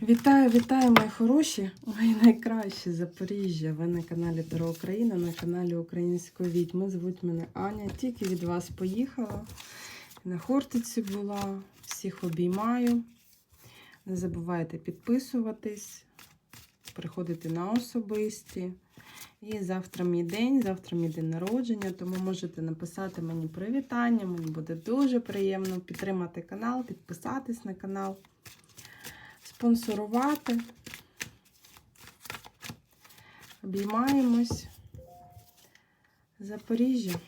Вітаю, вітаю, мої хороші, мої найкращі Запоріжжя. Ви на каналі Таро Україна, на каналі Української відьми. Звуть мене Аня. Тільки від вас поїхала. На Хортиці була. Всіх обіймаю. Не забувайте підписуватись, приходити на особисті. І завтра мій день, завтра мій день народження, тому можете написати мені привітання. Мені буде дуже приємно підтримати канал, підписатись на канал спонсорувати. Обіймаємось. Запоріжжя.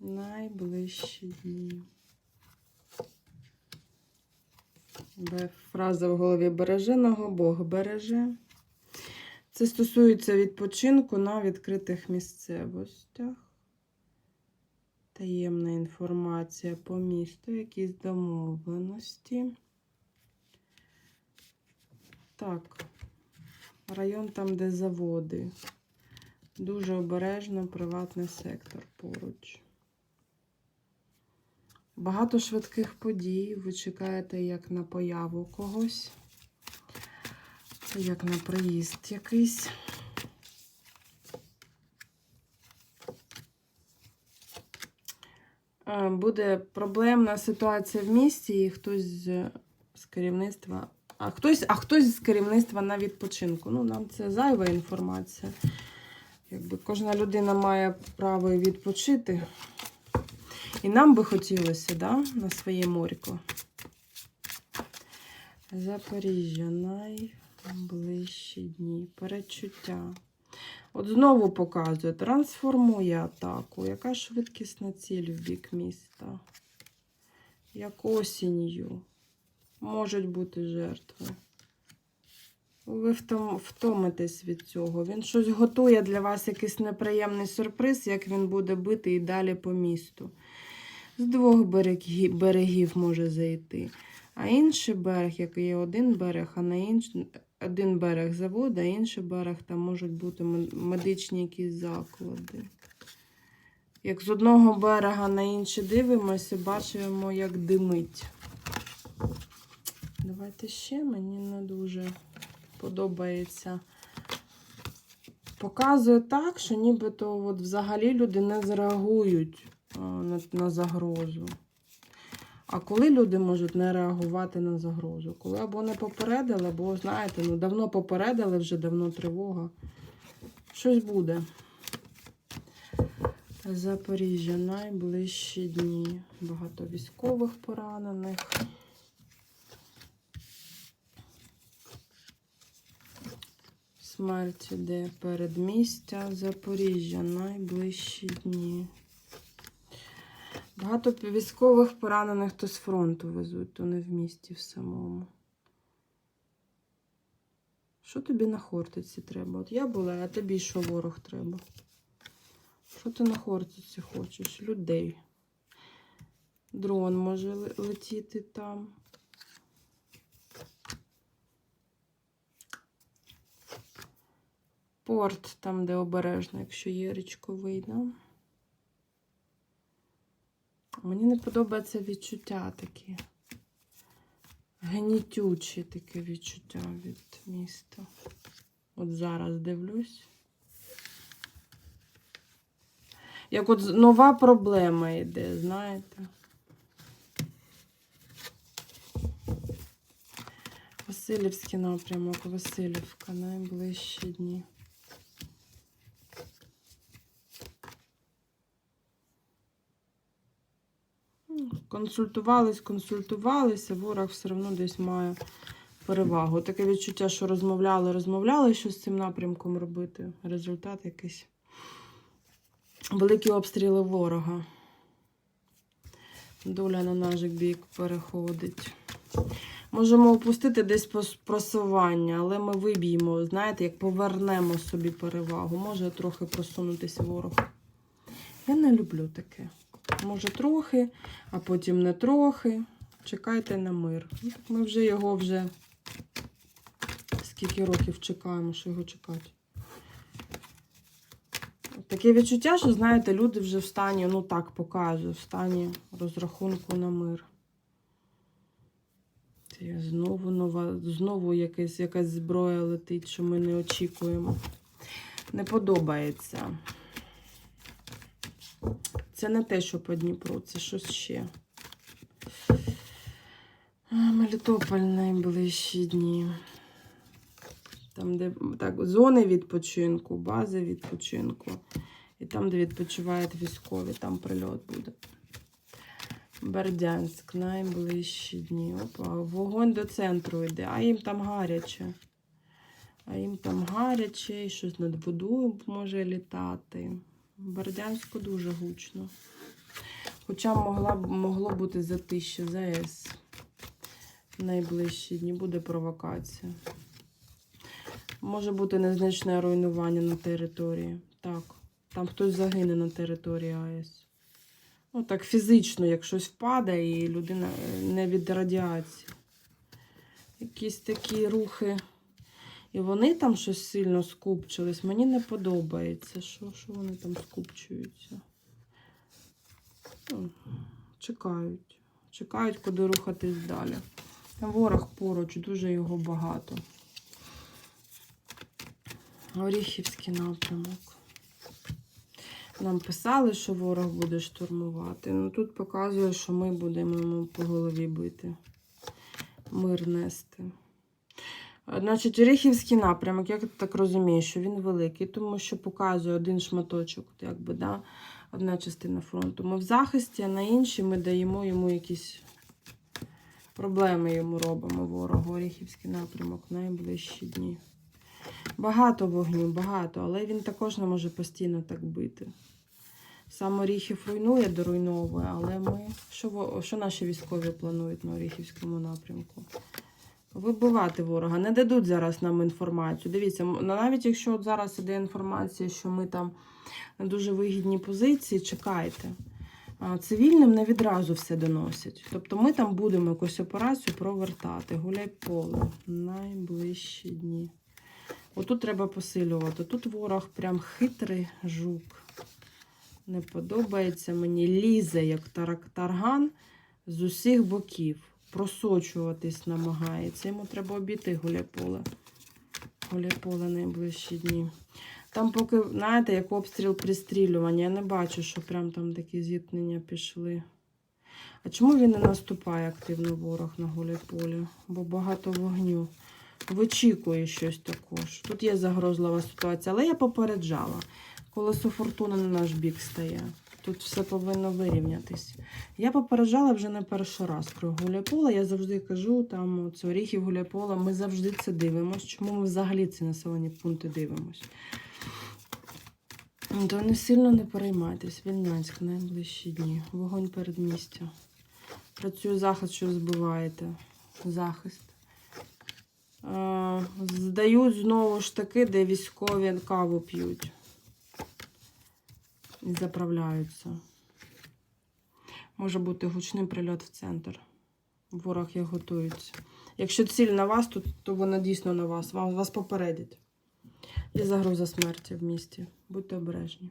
Найближчі дні. Фраза в голові береженого Бог береже. Це стосується відпочинку на відкритих місцевостях. Таємна інформація по місту, якісь домовленості. Так, район там, де заводи. Дуже обережно приватний сектор поруч. Багато швидких подій. Ви чекаєте як на появу когось, як на приїзд якийсь. Буде проблемна ситуація в місті, і хтось з, з керівництва, а хтось, а хтось з керівництва на відпочинку. Ну, нам це зайва інформація. Якби кожна людина має право відпочити. І нам би хотілося, да, на своє морько. Запоріжжя, найближчі дні. Перечуття. От знову показує, трансформує атаку. Яка швидкісна ціль в бік міста? Як осінню. Можуть бути жертви. Ви втом, втомитесь від цього. Він щось готує для вас якийсь неприємний сюрприз, як він буде бити і далі по місту. З двох берегів, може зайти. А інший берег, як є один берег, а на інший один берег заводу, а інший берег там можуть бути медичні якісь заклади. Як з одного берега на інший дивимося, бачимо, як димить. Давайте ще мені не дуже подобається. Показує так, що нібито от взагалі люди не зреагують на загрозу. А коли люди можуть не реагувати на загрозу? Коли або не попередили, або, знаєте, ну давно попередили, вже давно тривога. Щось буде. Запоріжжя найближчі дні. Багато військових поранених. Смерть іде передмістя Запоріжжя найближчі дні. Багато військових поранених то з фронту везуть, то не в місті в самому. Що тобі на Хортиці треба? От я була, а тобі що ворог треба? Що ти на Хортиці хочеш? Людей. Дрон може летіти там. Порт, там, де обережно, якщо є річковий, да? Мені не подобається відчуття такі. Гнітючі таке відчуття від міста. От зараз дивлюсь. Як от нова проблема йде, знаєте. Васильівський напрямок, Васильівка, найближчі дні. Консультувались, консультувалися, ворог все одно десь має перевагу. Таке відчуття, що розмовляли, розмовляли, що з цим напрямком робити. Результат якийсь. Великі обстріли ворога. Доля на наш бік переходить. Можемо опустити десь просування, але ми виб'ємо, знаєте, як повернемо собі перевагу. Може трохи просунутися ворог. Я не люблю таке. Може трохи, а потім не трохи. Чекайте на мир. Ми вже його вже скільки років чекаємо, що його чекати. Таке відчуття, що, знаєте, люди вже в стані, ну так показує, в стані розрахунку на мир. Це Знову нова, знову якась, якась зброя летить, що ми не очікуємо. Не подобається. Це не те, що по Дніпру, це щось ще. Мелітополь найближчі дні. Там, де так, зони відпочинку, бази відпочинку. І там, де відпочивають військові, там прильот буде. Бердянськ, найближчі дні. Опа, вогонь до центру йде, а їм там гаряче. А їм там гаряче, і щось над водою може літати. Бердянську дуже гучно. Хоча могла, могло бути затище ЗАЕС. В найближчі дні буде провокація. Може бути незначне руйнування на території. Так, там хтось загине на території АЕС. Ну, так фізично, як щось впаде, і людина е, не від радіації. Якісь такі рухи. І вони там щось сильно скупчились. Мені не подобається. Що, що вони там скупчуються? Чекають. Чекають, куди рухатись далі. Ворог поруч, дуже його багато. Оріхівський напрямок. Нам писали, що ворог буде штурмувати. Ну тут показує, що ми будемо йому по голові бити. Мир нести. Значить, Оріхівський напрямок, я так розумію, що він великий, тому що показує один шматочок, якби, да, одна частина фронту. Ми в захисті, а на іншій ми даємо йому якісь проблеми йому робимо ворогу. Оріхівський напрямок найближчі дні. Багато вогню, багато, але він також не може постійно так бити. Сам Оріхів руйнує, доруйновує, але ми. Що, що наші військові планують на Оріхівському напрямку? Вибивати ворога. Не дадуть зараз нам інформацію. Дивіться, навіть якщо от зараз іде інформація, що ми там на дуже вигідній позиції, чекайте. Цивільним не відразу все доносять. Тобто ми там будемо якусь операцію провертати. Гуляй поле. Найближчі дні. Отут треба посилювати. Тут ворог прям хитрий жук. Не подобається мені. Лізе, як тарган з усіх боків. Просочуватись намагається. Йому треба обійти гуляйполе. Гуляйполе найближчі дні. Там поки, знаєте, як обстріл пристрілювання. Я не бачу, що прям там такі зіткнення пішли. А чому він не наступає активно ворог на гуляйполі? Бо багато вогню. Вичікує щось також. Тут є загрозлива ситуація, але я попереджала. Колесо фортуни на наш бік стає. Тут все повинно вирівнятись. Я попереджала вже не перший раз про гуляйполе. Я завжди кажу, там це оріхів гуляйпола, ми завжди це дивимося. Чому ми взагалі ці населені пункти дивимось? То не сильно не переймайтесь. Вільнянськ найближчі дні. Вогонь передмістя. Працює захист, що збиваєте. Захист. Е, Здають знову ж таки, де військові каву п'ють. Заправляються. Може бути гучний прильот в центр. Ворог як готується. Якщо ціль на вас, то, то вона дійсно на вас. Вам, вас попередять. Є загроза смерті в місті. Будьте обережні.